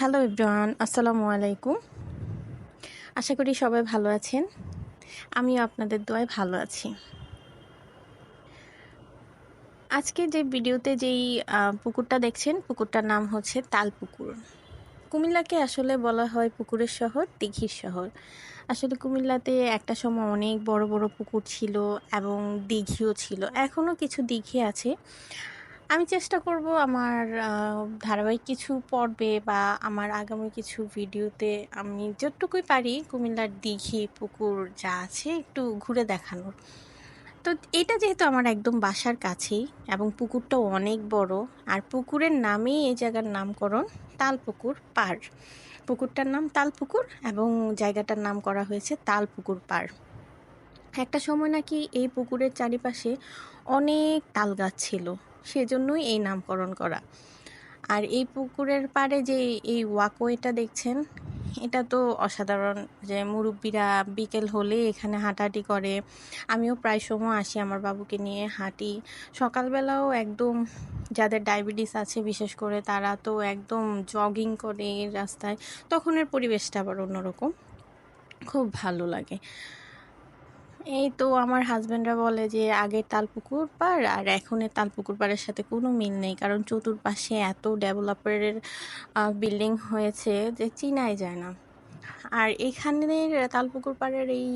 Hello Ibran আসসালামু আলাইকুম আশা করি সবাই ভালো আছেন। আমিও আপনাদের দোয়ায় ভালো আছি। আজকে যে ভিডিওতে যেই পুকুরটা দেখছেন, পুকুরটার নাম হচ্ছে তাল পুকুর কুমিল্লাকে আসলে বলা হয় পুকুরের শহর, দিঘির শহর। আসলে কুমিল্লাতে একটা সময় অনেক বড় বড় পুকুর ছিল এবং দিঘিও ছিল। এখনও কিছু দিঘি আছে। আমি চেষ্টা করব আমার ধারাবাহিক কিছু পর্বে বা আমার আগামী কিছু ভিডিওতে আমি যতটুকুই পারি কুমিল্লার দিঘি, পুকুর যা আছে একটু ঘুরে দেখানোর। তো এটা যেহেতু আমার একদম বাসার কাছেই এবং পুকুরটাও অনেক বড়, আর পুকুরের নামেই এই জায়গার নামকরণ তালপুকুর পার। পুকুরটার নাম তালপুকুর এবং জায়গাটার নাম করা হয়েছে তালপুকুর পার। একটা সময় নাকি এই পুকুরের চারিপাশে অনেক তাল গাছ ছিল। সেজন্যই এই নামকরণ করা। আর এই পুকুরের পাড়ে যে এই ওয়াকওয়েটা দেখছেন, এটা তো অসাধারণ যে মুরব্বীরা বিকেল হলে এখানে হাঁটাহাঁটি করে। আমিও প্রায় সময় আসি আমার বাবুকে নিয়ে হাঁটি। সকালবেলাও একদম যাদের ডায়াবেটিস আছে, বিশেষ করে তারা তো একদম জগিং করে রাস্তায়, তখনের পরিবেশটা আবার অন্যরকম। খুব ভালো লাগে। এই তো আমার হাজব্যান্ডরা বলে যে, আগের তালপুকুর পাড় আর এখনের তালপুকুর পাড়ের সাথে কোনো মিল নেই। কারণ চতুর্পাশে এত ডেভেলপারের বিল্ডিং হয়েছে যে, চিনাই যায় না। আর এখানের তালপুকুর পাড়ের এই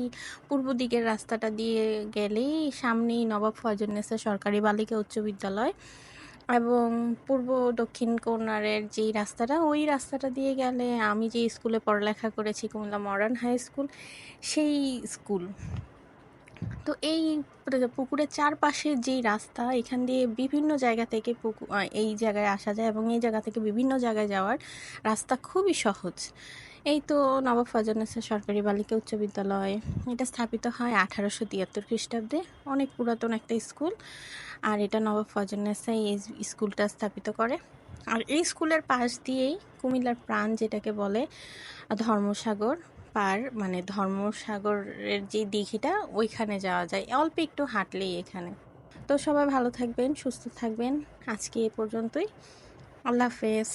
পূর্ব দিকের রাস্তাটা দিয়ে গেলেই সামনেই নবাব ফয়জুন্নেসা সরকারি বালিকা উচ্চ বিদ্যালয় এবং পূর্ব দক্ষিণ কর্নারের যেই রাস্তাটা, ওই রাস্তাটা দিয়ে গেলে আমি যে স্কুলে পড়ালেখা করেছি কুমিল্লা মডার্ন হাই স্কুল, সেই স্কুল। তো এই পুকুরের চারপাশে যেই রাস্তা, এখান দিয়ে বিভিন্ন জায়গা থেকে পুকুর এই জায়গায় আসা যায় এবং এই জায়গা থেকে বিভিন্ন জায়গায় যাওয়ার রাস্তা খুবই সহজ। এই তো নবাব ফজরনেসা সরকারি বালিকা উচ্চ বিদ্যালয়, এটা স্থাপিত হয় আঠারোশো তিয়াত্তর খ্রিস্টাব্দে, অনেক পুরাতন একটা স্কুল। আর এটা নবাব ফজরনেসা এই স্কুলটা স্থাপিত করে। আর এই স্কুলের পাশ দিয়েই কুমিল্লার প্রাণ যেটাকে বলে ধর্মসাগর পার মানে ধর্মসাগরের যে দিঘিটা, ওইখানে যাওয়া যায়। অল্প একটু হাঁটলেই এখানে। তো সবাই ভালো থাকবেন, সুস্থ থাকবেন। আজকে এ পর্যন্তই। আল্লাহ হাফেজ।